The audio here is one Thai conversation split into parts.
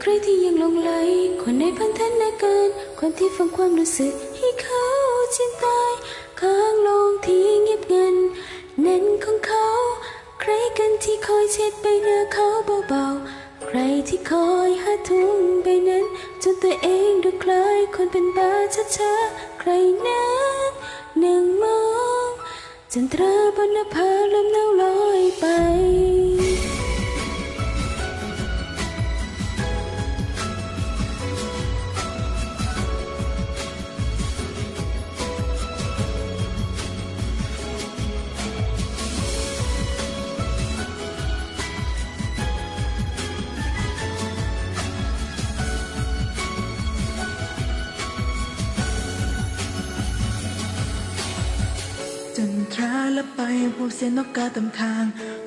ใครที่ยังหลงไหลคนในพันธนาการคนที่ฟังความรู้สึกให้เขาชินตายข้างลงที่เงียบเงันแน่นของเขา ใครกันที่คอยเช็ดใบหน้าเขาเบาๆ ใครที่คอยหาทุ่งใบนั้น จนตัวเองดูคล้ายคนเป็นบ้าช้าๆใครนั้นนั่งมอง จนตราบนหน้าลมหนาลอยไป จันทราละไปพวกเส้นนกกาตำทาง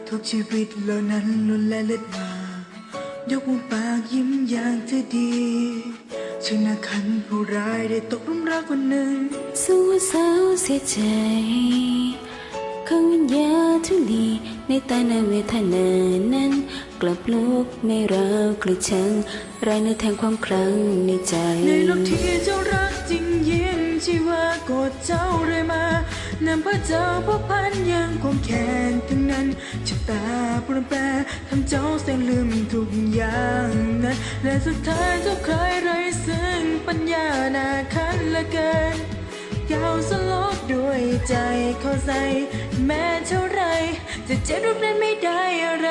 ทุกชีวิตเหล่านั้นล้วนและเล็ดมายกมุมปากยิ้มอย่างเธอดีชนะคันผู้ร้ายได้ตกหลุมรักวันหนึ่งสู้สาวเสียใจข้างวิญญาทุลีในตานาเวทนานั้น กลับลุกไม่ราวกระชังรายในแทงความคลั่งในใจ ในโลกที่เจ้ารักจริงยิ่งชีวากดเจ้าเรื่อยมา นำพระเจ้าพระพันยังความแค้นทั้งนั้นชะตาปรนแปรทำเจ้าเส้นลืมทุกอย่างนั้น และสุดท้ายเจ้าเคยไรซึ่งปัญญาหนาคันละเกินเก่าสลบด้วยใจเข้าใจ แม้เท่าไร จะเจ็บรูปนั้นไม่ได้อะไร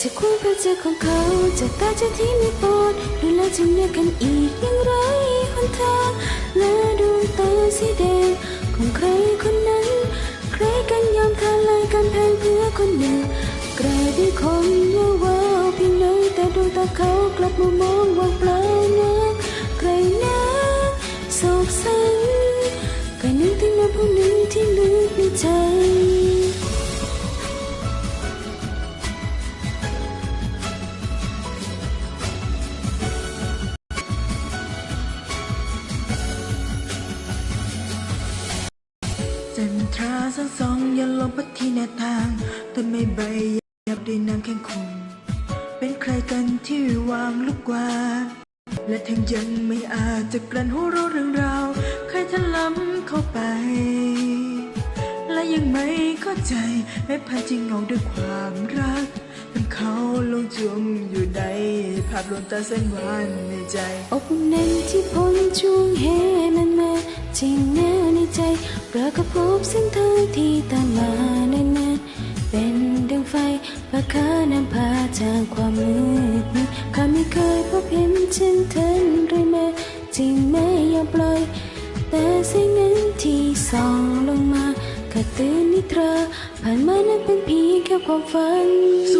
จะควงพระเจ้าของเขาจากตาเจ้าที่มีปอดดูแลจึงเลือกกันอีกอย่างไรหนทางและดวงตาสีแดงาลายกันแพงเพื่อคนหนึ่งกลายเป็นคนว่าว้าวเพียงน้อยแต่ดวงตาเขากลับมามองว่างเปล่านักใครนั้นโศกสันก็นึกถึงน้ำพรุ่งนี้ สังสองยันลมพัดที่หน้าต่างต้นไม้ใบยับด้วยน้ำแข็งคงเป็นใครกันที่วางลูกกว่าและทั้งยังไม่อาจจะกลั้นหัวเราเรื่องราวใครทะล้ำเข้าไป และยังไม่เข้าใจแม้พันจริงเงาด้วยความรักทั้งเขาลงจมอยู่ในภาพลวงตาแสนหวานในใจอกนั้นที่พ้นช่วงแห่มันมาจริงแน่ ใจประกบพบเส้นทางที่ตามมาแน่นานเป็นดังไฟปะคานำพาจากความมืดมิดข้าไม่เคยพบเห็นเช่นเธอเรื่อยมาจริงไม่ยอมปล่อย แต่แสงนั้นที่ส่องลงมาก็เตื่นนิทราผ่านมานั้นเป็นเพียงแค่ความฝัน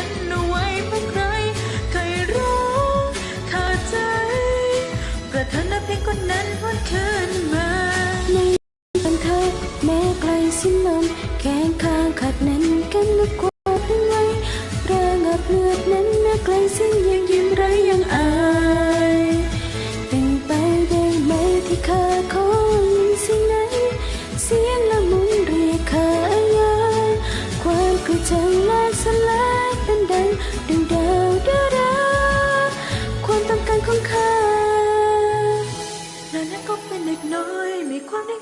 วิญญาณนั้นเอาไว้เพื่อใครใครรู้ขาดใจ ประทานเพียงคนนั้นวันคืนมากันเธอแม้ไกลสิ้นลมแขนข้างขาดแน่นกันลึกกว่าเป็นไว้แรงอับเลือดนั้นแม้ไกลสิ้นยังยิ้มไรยังอาย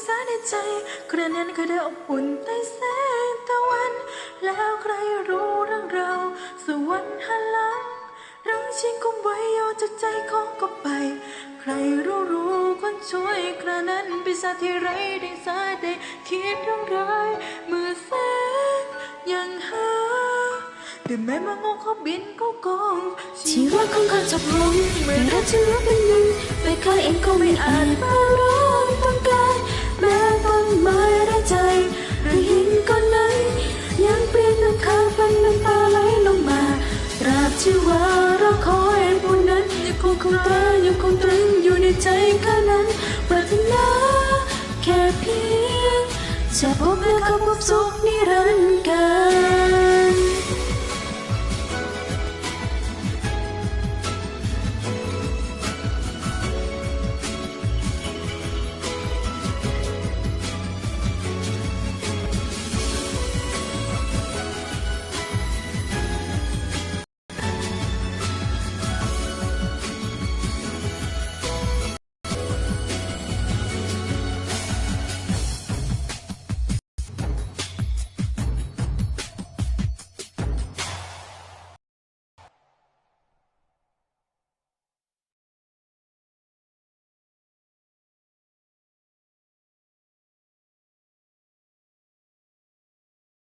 มีความเด็กสาในใจกระนั้นก็ได้อบอุ่นใต้แสงตะวัน แล้วใครรู้เรื่องเราสวรรค์หันหลังรังชิงกุมไว้โยจากใจของก็ไป ใครรู้รู้คนช่วยกระนั้นปีศาจที่ไรได้สาได้คิดเรื่องร้ายเมื่อแสงยังหาแต่แม้มางงเขาบินเขากองชีวิตของเขาจบลงไม่รักฉันรักเป็นหนึ่งแต่เขาเองก็ไม่อาจมาร้องต้องการ งตรายังคงตรึงอยู่ในใจข้านั้นปรารถนาแค่เพียงจะพบและเขาพบสุขนิรันดร์กา